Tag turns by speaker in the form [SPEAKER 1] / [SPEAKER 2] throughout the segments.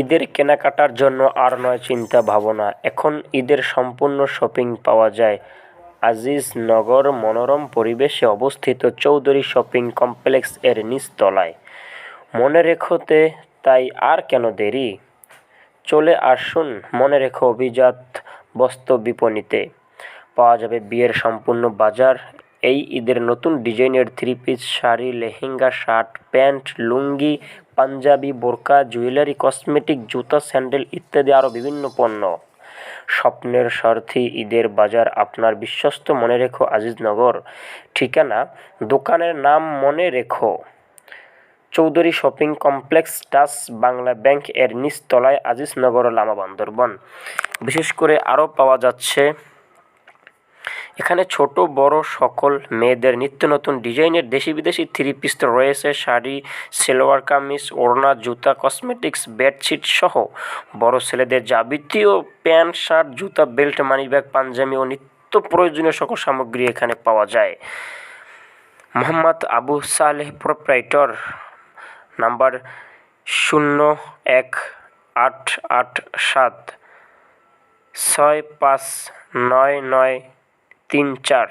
[SPEAKER 1] ঈদের কেনাকাটার জন্য আর নয় চিন্তা ভাবনা। এখন ঈদের সম্পূর্ণ শপিং পাওয়া যায়। আজিজনগর মনোরম পরিবেশে অবস্থিত চৌধুরী শপিং কমপ্লেক্স এর নিচতলায়। মনে রেখোতে তাই আর কেন দেরি? চলে আসুন মনে রেখো অভিজাত বস্ত্র বিপণীতে। পাওয়া যাবে বিয়ের সম্পূর্ণ বাজার। এই ঈদের নতুন ডিজাইনের three piece sari, lehenga, shirt, pant, lungi panjabi, বোরকা, জুয়েলারি, কসমেটিক, জুতা, স্যান্ডেল ইত্যাদি আরও বিভিন্ন পণ্য। স্বপ্নের সারথি ঈদের বাজার আপনার বিশ্বস্ত মনে রেখো আজিজনগর। ঠিকানা, দোকানের নাম মনে রেখো। চৌধুরী শপিং কমপ্লেক্স, টাস, বাংলা ব্যাংক এর নিচতলায় আজিজনগর লামা বান্দরবন। বিশেষ করে আরও পাওয়া যাচ্ছে এখানে ছোট, বড় সকল মেয়েদের নিত্য নতুন ডিজাইনের দেশি বিদেশি থ্রি পিস রয়েছে। শাড়ি, সেলোয়ার কামিজ, ওড়না, জুতা, কসমেটিক্স, বেডশিট সহ বড় ছেলেদের যাবতীয় প্যান্ট, শার্ট, জুতা, বেল্ট, মানিব্যাগ, পাঞ্জাবি ও নিত্য প্রয়োজনীয় সকল সামগ্রী এখানে পাওয়া যায়। মোহাম্মদ আবু সালেহ প্রোপ্রাইটর নাম্বার শূন্য এক আট আট সাত ছয় পাঁচ নয় নয় তিন চার।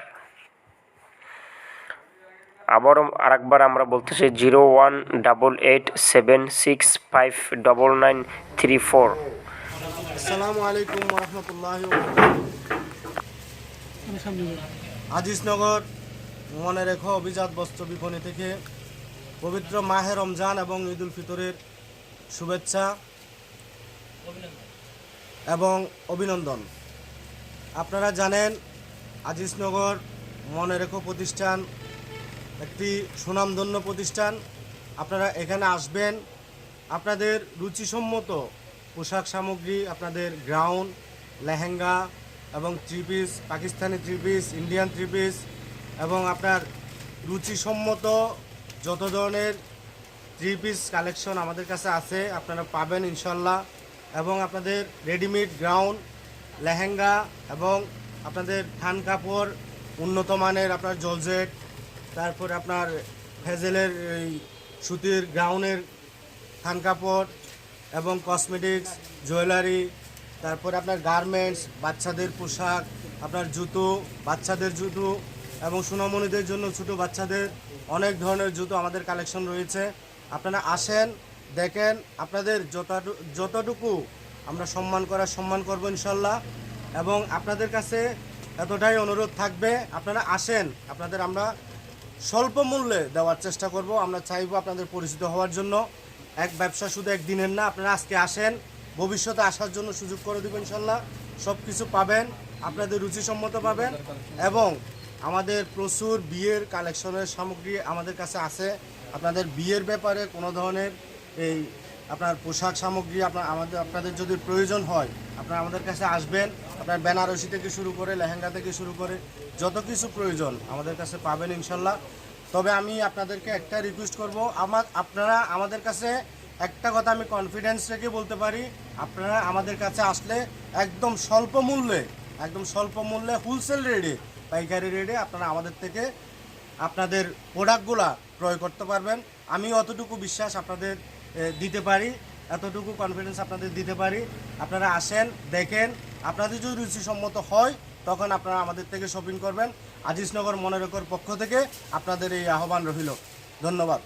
[SPEAKER 1] আবারও আরেকবার আমরা বলতেছি zero one double eight seven six five double nine three four.
[SPEAKER 2] আসসালামু আলাইকুম রহমতুল্লাহ আজিজনগর মনে রেখো অভিজাত বস্ত্র বিপণী থেকে পবিত্র মাহে রমজান এবং ঈদ উল ফিতরের শুভেচ্ছা এবং অভিনন্দন। আপনারা জানেন আজিজনগর মনে রেখো প্রতিষ্ঠান, একটি সুনামধন্য প্রতিষ্ঠান। আপনারা এখানে আসবেন। আপনাদের রুচিসম্মত পোশাক সামগ্রী, আপনাদের গ্রাউন্ড লেহেঙ্গা এবং three piece Pakistani three piece Indian three piece এবং আপনার রুচিসম্মত যত ধরনের থ্রি পিস কালেকশন আমাদের কাছে আছে, আপনারা পাবেন ইনশাল্লাহ। এবং আপনাদের রেডিমেড গ্রাউন্ড লেহেঙ্গা এবং আপনাদের থান কাপড়, উন্নত মানের আপনার জলজেট তারপর আপনার ফেজেলের এই সুতির গ্রাউন্ডের থান কাপড় এবং কসমেটিক্স জুয়েলারি তারপরে আপনার গার্মেন্টস বাচ্চাদের পোশাক, আপনার জুতো, বাচ্চাদের জুতো এবং সোনামণিদের জন্য ছোটো বাচ্চাদের অনেক ধরনের জুতো আমাদের কালেকশন রয়েছে। আপনারা আসেন, দেখেন, আপনাদের যতটুকু আমরা সম্মান করার সম্মান করব ইনশাল্লাহ। এবং আপনাদের কাছে এতটাই অনুরোধ থাকবে, আপনারা আসেন, আপনাদের আমরা স্বল্প মূল্যে দেওয়ার চেষ্টা করব, আমরা চাইব আপনাদের পরিচিত হওয়ার জন্য। এক ব্যবসা শুধু একদিনের না, আপনারা আজকে আসেন, ভবিষ্যতে আসার জন্য সুযোগ করে দেবেন ইনশাল্লাহ সব কিছু পাবেন, আপনাদের রুচিসম্মত পাবেন এবং আমাদের প্রচুর বিয়ের কালেকশনের সামগ্রী আমাদের কাছে আছে। আপনাদের বিয়ের ব্যাপারে কোনো ধরনের এই আপনার পোশাক সামগ্রী আপনার আমাদের, আপনাদের যদি প্রয়োজন হয়, আপনারা আমাদের কাছে আসবেন। আপনার বেনারসি থেকে শুরু করে, লেহেঙ্গা থেকে শুরু করে, যত কিছু প্রয়োজন আমাদের কাছে পাবেন ইনশাল্লাহ। তবে আমি আপনাদেরকে একটা রিকোয়েস্ট করব, আমার, আপনারা আমাদের কাছে একটা কথা আমি কনফিডেন্স রেখে বলতে পারি, আপনারা আমাদের কাছে আসলে একদম স্বল্প মূল্যে, একদম স্বল্প মূল্যে হোলসেল রেটে পাইকারি রেটে আপনারা আমাদের থেকে আপনাদের প্রোডাক্টগুলা ক্রয় করতে পারবেন। আমি অতটুকু বিশ্বাস আপনাদের দিতে পারি। এতটুকু কনফিডেন্স আপনাদের দিতে পারি। আপনারা আসেন, দেখেন। আপনাদের যদি রুচিসম্মত হয়, তখন আপনারা আমাদের থেকে শপিং করবেন। আজিজনগর মনে রেখর পক্ষ থেকে আপনাদের এই আহ্বান রহিল ধন্যবাদ।